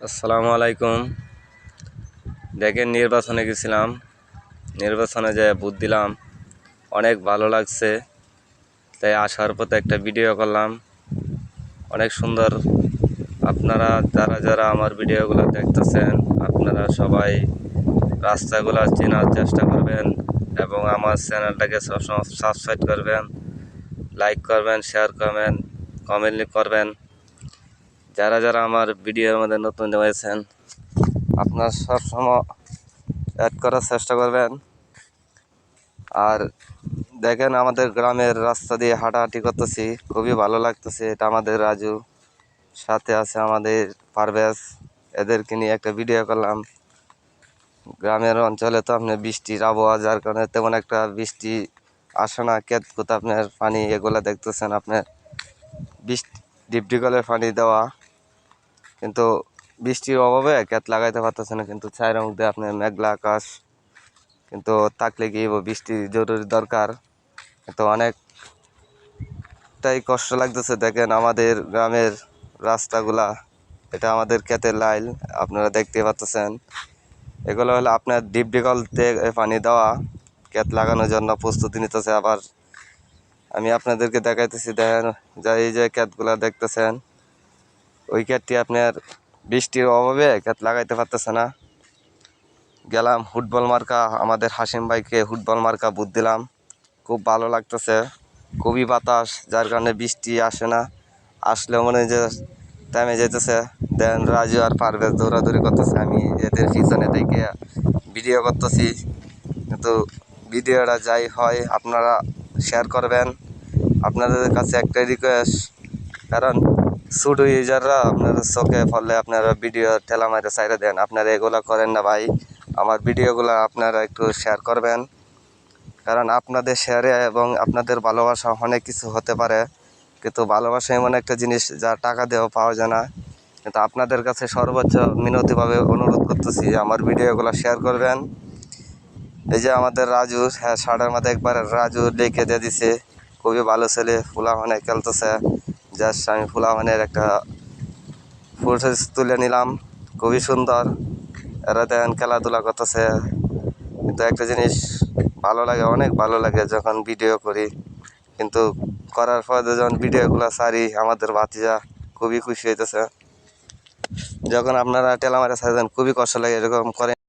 আসসালামু আলাইকুম। দেখেন নির্বাচনে গেছিলাম। নির্বাচনে যে বুথ দিলাম, অনেক ভালো লাগছে। তাই আসার পথে একটা ভিডিও করলাম। অনেক সুন্দর আপনারা, যারা যারা আমার ভিডিওগুলো দেখতেছেন, আপনারা সবাই রাস্তাগুলো চেনার চেষ্টা করবেন এবং আমার চ্যানেলটাকে সবসময় সাবস্ক্রাইব করবেন, লাইক করবেন, শেয়ার করবেন, কমেন্ট করবেন। যারা যারা আমার ভিডিওর মধ্যে নতুন হয়েছেন আপনার সবসময় অ্যাড করার চেষ্টা করবেন। আর দেখেন আমাদের গ্রামের রাস্তা দিয়ে হাঁটাহাঁটি করতেছি, খুবই ভালো লাগতেছে। এটা আমাদের রাজু, সাথে আছে আমাদের পারভেজ, এদেরকে নিয়ে একটা ভিডিও করলাম। গ্রামের অঞ্চলে তো আপনার বৃষ্টির আবহাওয়া, যার কারণে তেমন একটা বৃষ্টি আসে না। কেত কোথা আপনার পানি, এগুলো দেখতেছেন আপনার বৃষ্টি ডিপটি কলের পানি দেওয়া। কিন্তু বৃষ্টির অভাবে ক্যাত লাগাইতে পারতেছে না, কিন্তু ছায়ের মধ্যে আপনার মেঘলা আকাশ, কিন্তু থাকলে কি বৃষ্টি জরুরি দরকার। কিন্তু অনেকটাই কষ্ট লাগতেছে, দেখেন আমাদের গ্রামের রাস্তাগুলা, এটা আমাদের ক্ষেতের লাইল আপনারা দেখতে পাচ্ছেন এগুলো হলো আপনার ডিপ ডিকল থেকে পানি দেওয়া, ক্ষেত লাগানোর জন্য প্রস্তুতি নিতেছে আবার। আমি আপনাদেরকে দেখাইতেছি, দেখেন, যা এই যে ক্ষেতগুলা দেখতেছেন। ওই ক্ষেতটি আপনার বৃষ্টির অভাবে ক্ষেত লাগাইতে পারতেছে না। গেলাম, ফুটবল মার্কা, আমাদের হাসিম ভাইকে ফুটবল মার্কা বুট দিলাম। খুব ভালো লাগতেছে, খুবই বাতাস, যার কারণে বৃষ্টি আসে না। আসলে মনে যে টাইমে যেতেছে। দেন রাজু আর পারভেজ দৌড়াদৌড়ি করতেছে। আমি এদের পিছনে থেকে ভিডিও করতেছি। কিন্তু ভিডিওটা যাই হয়, আপনারা শেয়ার করবেন। আপনাদের কাছে একটাই রিকোয়েস্ট কারণ ছোট ইউজাররা, আপনার চোখে ফলে আপনারা ভিডিও ঠেলা মারে সাইডে দেন। আপনারা এগুলো করেন না ভাই। আমার ভিডিওগুলো আপনারা একটু শেয়ার করবেন। কারণ আপনাদের শেয়ারে এবং আপনাদের ভালোবাসা অনেক কিছু হতে পারে। কিন্তু ভালোবাসা এমন একটা জিনিস যা টাকা দিয়েও পাওয়া যায় না। কিন্তু আপনাদের কাছে সর্বোচ্চ মিনতিভাবে অনুরোধ করতেছি, আমার ভিডিওগুলো শেয়ার করবেন। এই যে আমাদের রাজু হ্যাঁ শার্টের মধ্যে একবার রাজু লিখে দিয়ে দিছে। খুবই ভালো ছেলে ফুলাহানে খেলতেছে। জাস্ট আমি ফুলাহানের একটা ফুটেজ তুলে নিলাম। খুবই সুন্দর। এরা দেখেন খেলাধুলা করতেছে। কিন্তু একটা জিনিস ভালো লাগে, অনেক ভালো লাগে যখন ভিডিও করি। কিন্তু করার পর যখন ভিডিওগুলো সারি আমাদের ভাতিজা খুবই খুশি হইতেছে। যখন আপনারা টেলামারে সাজেন খুবই কষ্ট লাগে এরকম করেন